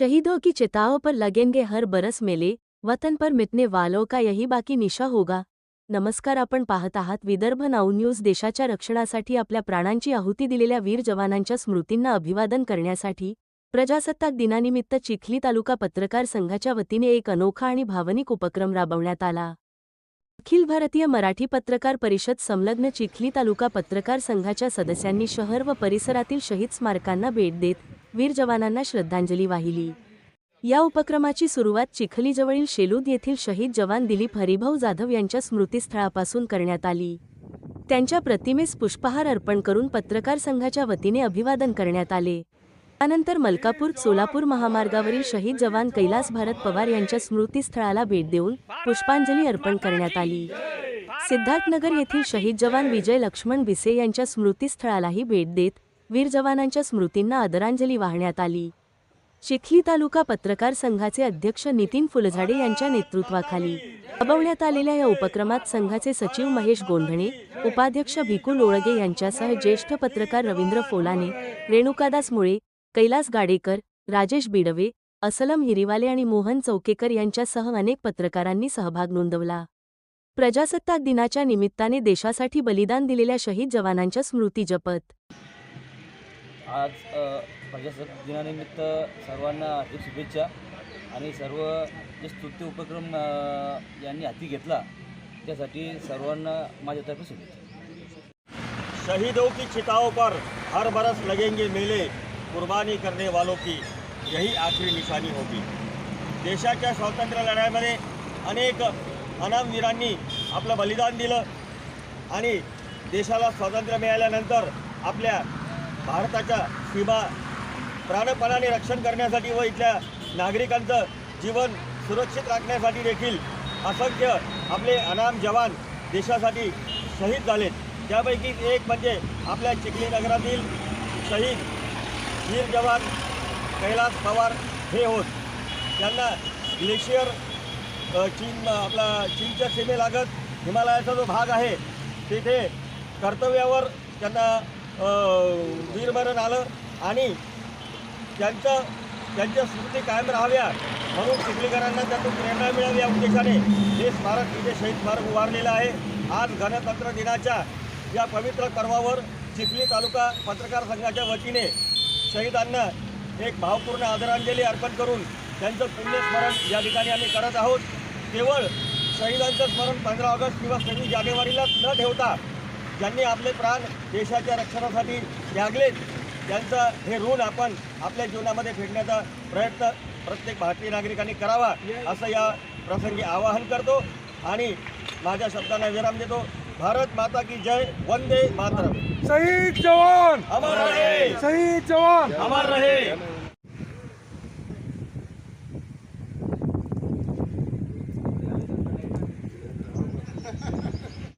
शहीदों की चिताओं पर लगेंगे हर बरस मेले वतन पर मिटने वालों का यही बाकी निशा होगा। नमस्कार आपण पाहत आहात विदर्भ नाऊ न्यूज देशाच्या रक्षणासाठी आपल्या प्राणांची आहुती दिलेल्या वीर जवानांच्या स्मृतींना अभिवादन करण्यासाठी प्रजासत्ताक दिनानिमित्त चिखली तालुका पत्रकार संघाच्या वतीने एक अनोखा आणि भावनिक उपक्रम राबवण्यात आला. अखिल भारतीय मराठी पत्रकार परिषद संलग्न चिखली तालुका पत्रकार संघाच्या सदस्यांनी शहर व परिसरातील शहीद स्मारकांना भेट देत वीर जवानांना श्रद्धांजली वाहिली. या उपक्रमाची सुरुवात चिखलीजवळील शेलूद येथील शहीद जवान दिलीप हरिभाऊ जाधव यांच्या स्मृतीस्थळापासून करण्यात आली. त्यांच्या प्रतिमेस पुष्पहार अर्पण करून पत्रकार संघाच्या वतीने अभिवादन करण्यात आले. त्यानंतर मलकापूर सोलापूर महामार्गावरील शहीद जवान कैलास भारत पवार यांच्या स्मृतीस्थळाला भेट देऊन पुष्पांजली अर्पण करण्यात आली. सिद्धार्थनगर येथील शहीद जवान विजय लक्ष्मण बिसे यांच्या स्मृतीस्थळालाही भेट देत वीर जवानांच्या स्मृतींना आदरांजली वाहण्यात आली. चिखली तालुका पत्रकार संघाचे अध्यक्ष नितीन फुलझाडे यांच्या नेतृत्वाखाली राबवण्यात आलेल्या या उपक्रमात संघाचे सचिव महेश गोंधणे उपाध्यक्ष भिकू लोळगे यांच्यासह ज्येष्ठ पत्रकार रवींद्र फोलाने रेणुकादास मुळे कैलास गाडेकर राजेश बिडवे असलम हिरिवाले आणि मोहन चौकेकर यांच्यासह अनेक पत्रकारांनी सहभाग नोंदवला. प्रजासत्ताक दिनाच्या निमित्ताने देशासाठी बलिदान दिलेल्या शहीद जवानांच्या स्मृती जपत आज प्रजासत्ताक दिनानिमित्त सर्वांना हार्दिक शुभेच्छा आणि सर्व जे स्तुत्य उपक्रम यांनी हाती घेतला त्यासाठी सर्वांना माझ्यातर्फे शुभेच्छा. शहीदों की चिताओं पर हर बरस लगेंगे मेले कुर्बानी करने वालों की यही आखरी निशानी होगी। देशाच्या स्वातंत्र्य लढ्यामध्ये अनेक अनामवीरांनी आपलं बलिदान दिलं आणि देशाला स्वातंत्र्य मिळाल्यानंतर आपल्या भारताच्या सीमा प्राणपणाने रक्षण करण्यासाठी व इथल्या नागरिकांचं जीवन सुरक्षित राखण्यासाठी देखील असंख्य आपले अनाम जवान देशासाठी शहीद झालेत. त्यापैकी एक म्हणजे आपल्या चिखली नगरातील शहीद वीर जवान कैलास पवार हे होत. त्यांना ग्लेशियर चीन आपला चीनच्या सीमेलागत हिमालयाचा जो भाग आहे तिथे कर्तव्यावर त्यांना वीरमरण आलं आणि त्यांचं त्यांच्या स्मृती कायम राहाव्या म्हणून चिखलीकरांना त्यातून प्रेरणा मिळावी या उद्देशाने हे स्मारक तिथे शहीद स्मारक उभारलेलं आहे. आज गणतंत्र दिनाच्या या पवित्र पर्वावर चिखली तालुका पत्रकार संघाच्या वतीने शहीदांना एक भावपूर्ण आदरांजली अर्पण करून त्यांचं पुण्यस्मरण या ठिकाणी आम्ही करत आहोत. केवळ शहीदांचं स्मरण पंधरा ऑगस्ट किंवा सव्वीस जानेवारीलाच न ठेवता ज्यांनी आपले प्राण देशाच्या रक्षणासाठी त्यागलेत त्यांचं हे ऋण आपण आपल्या जीवनामध्ये फेडण्याचा प्रयत्न प्रत्येक भारतीय नागरिकांनी करावा असं या प्रसंगी आवाहन करतो आणि माझ्या शब्दांना विराम देतो. भारत माता की जय वंदे मातरम. शहीद जवान! अमर रहे! शहीद जवान! अमर रहे!